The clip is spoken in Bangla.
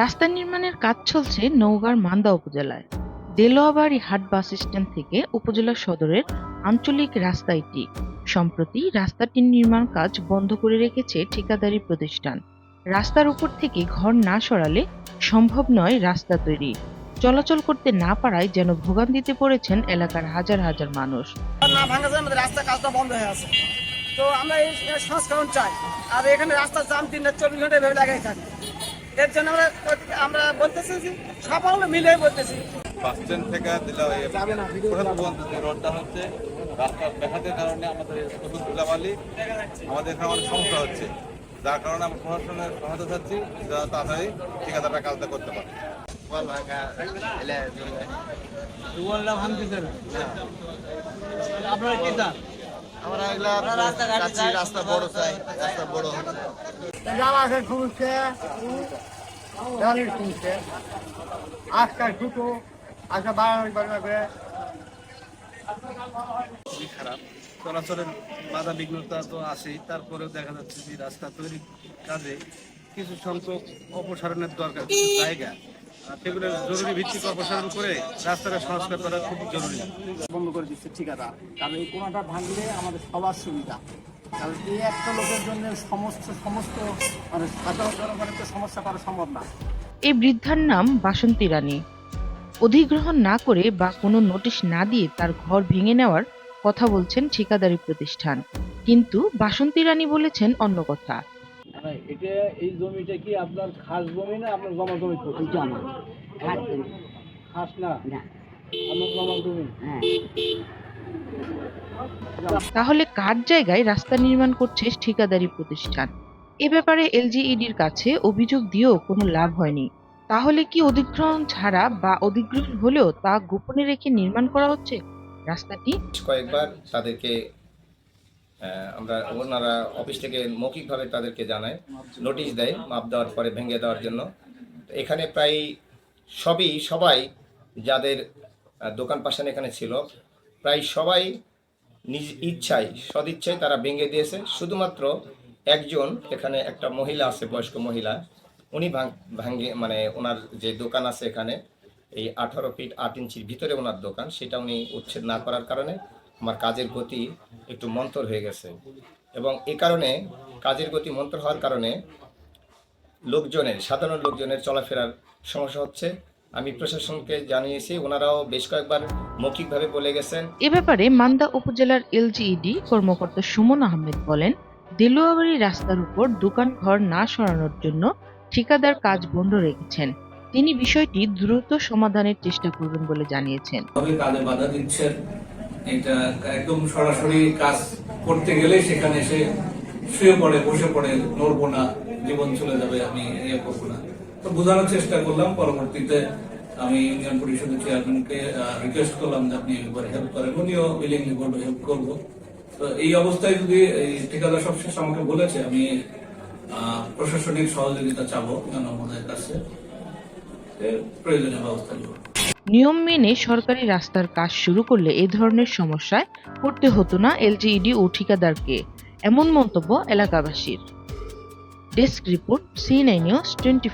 রাস্তা নির্মাণের কাজ চলছে নওগাঁর মান্দা উপজেলায়। দেলোয়াবাড়ি হাট বাস স্ট্যান্ড থেকে উপজেলা সদরের আঞ্চলিক রাস্তা এটি। সম্প্রতি রাস্তাটির নির্মাণ কাজ বন্ধ করে রেখেছে ঠিকাদারি প্রতিষ্ঠান। রাস্তার উপর থেকে ঘর না সরালে সম্ভব নয় রাস্তা তৈরি। চলাচল করতে না পারায় যেন ভোগান্তিতে পড়েছেন এলাকার হাজার হাজার মানুষ। কাজটা বন্ধ হয়ে আছে। তো আমরা সংস্করণ চাই। আর এখানে জাম ঘণ্টা ভেবে লাগাই থাকে। এর জন্য আমরা আমরা বলতেছি যে সকলে মিলে বলতেছি। বাস স্ট্যান্ড থেকে দিলে কোথাও পর্যন্ত যে রোডটা হচ্ছে রাস্তার ব্যাঘাতের কারণে আমাদের প্রচুর ধুলাবালি আমাদের এখানে অনেক সমস্যা হচ্ছে। যার কারণে আমরা প্রশাসনের সহায়তা চাচ্ছি যারা তাড়াতাড়ি ঠিকাদাররা কাজটা করতে পারে। আপনারা কি চান? আমরা এগুলা চাচ্ছি রাস্তা বড় চাই রাস্তা বড় জামাকের খুঁজছে ডালের খুঁজছে আজকাল দুটো আজকে বাড়ানো বাড়ানো খুবই খারাপ। চলাচলের বাধা বিঘ্নতা তো আছেই তারপরেও দেখা যাচ্ছে যে রাস্তা তৈরির কাজে কিছু সংখ্যক অপসারণের দরকার জায়গা। আর সেগুলোর জরুরি ভিত্তিক অপসারণ করে রাস্তাটা সংস্কার করা খুব জরুরি। বন্ধ করে দিচ্ছে ঠিকাদার। কারণ এই কোনাটা ভাঙলে আমাদের সবার সুবিধা। কারণ এই একটা লোকের জন্য সমস্ত সমস্ত মানে সাধারণ জনগণের তো সমস্যা করা সম্ভব না। এই বৃদ্ধার নাম বাসন্তী রানী। অধিগ্রহণ না করে বা কোনো নোটিশ না দিয়ে তার ঘর ভেঙে নেওয়ার কথা বলছেন ঠিকাদারি প্রতিষ্ঠান। কিন্তু বাসন্তী রানী বলেছেন অন্য কথা। এটা এই জমিটা কি আপনার খাস জমি না আপনার জমা জমি জমা। খাস না? না। আপনার জমা জমি? হ্যাঁ। তাহলে কার জায়গায় রাস্তা নির্মাণ করছে ঠিকাদারি প্রতিষ্ঠান? এ ব্যাপারে এলজিইডির কাছে অভিযোগ দিয়েও কোনো লাভ হয়নি। তাহলে কি অধিগ্রহণ ছাড়া বা অধিগ্রহণ হলেও তা গোপনে রেখে নির্মাণ করা হচ্ছে? রাস্তাটি? কয়েকবার তাদেরকে আমরা ওনারা অফিস থেকে মৌখিকভাবে তাদেরকে জানায় নোটিশ দেয় মাপ দেওয়ার পরে ভেঙে দেওয়ার জন্য। এখানে প্রায় সবই সবাই যাদের দোকান পাশান এখানে ছিল প্রায় সবাই নিজ ইচ্ছায় সদিচ্ছায় তারা ভেঙে দিয়েছে। শুধুমাত্র একজন এখানে একটা মহিলা আছে বয়স্ক মহিলা উনি ভাঙ- ভাঙে মানে ওনার যে দোকান আছে এখানে এই আঠারো ফিট আট ইঞ্চির ভিতরে ওনার দোকান সেটা উনি উচ্ছেদ না করার কারণে আমার কাজের গতি একটু মন্তর হয়ে গেছে। এবং এই কারণে কাজের গতি মন্তর হওয়ার কারণে লোকজনের সাধারণ লোকজনের চলাফেরার সমস্যা হচ্ছে। আমি প্রশাসনকে জানিয়েছি ওনারাও বেশ কয়েকবার মৌখিকভাবে বলে গেছেন। এ ব্যাপারে মান্দা উপজেলার এলজিইডি কর্মকর্তা সুমন আহমেদ বলেন দেলুয়াবাড়ি রাস্তার উপর দোকান ঘর না সরানোর জন্য ঠিকাদার কাজ বন্ধ রেখেছেন। তিনি বিষয়টি দ্রুত সমাধানের চেষ্টা করবেন বলে জানিয়েছেন। ভাবে কাজে বাধা দিচ্ছেন এটা একদম সরাসরি কাজ করতে গেলে সেখানে সে শুয়ে পড়ে, বসে পড়ে, নড়বো না, জীবন চলে যাবে, আমি ইয়ে করব না। তো বোঝানোর চেষ্টা করলাম, পরবর্তীতে আমি ইউনিয়ন পরিষদের চেয়ারম্যানকে রিকোয়েস্ট করলাম যে আপনি একবার হেল্প করেন, উনিও উইলিংলি বলব হেল্প করব। তো এই অবস্থায় যদি এই ঠিকাদার সবশেষ আমাকে বলেছে, আমি প্রশাসনিক সহযোগিতা চাবো জনগণের কাছে প্রয়োজনীয় ব্যবস্থা নেব নিয়ম মেনে সরকারি রাস্তার কাজ শুরু করলে এ ধরনের সমস্যায় পড়তে হতো না এলজিইডি ও ঠিকাদারকে, এমন মন্তব্য এলাকাবাসীর। Desk report CNI news twenty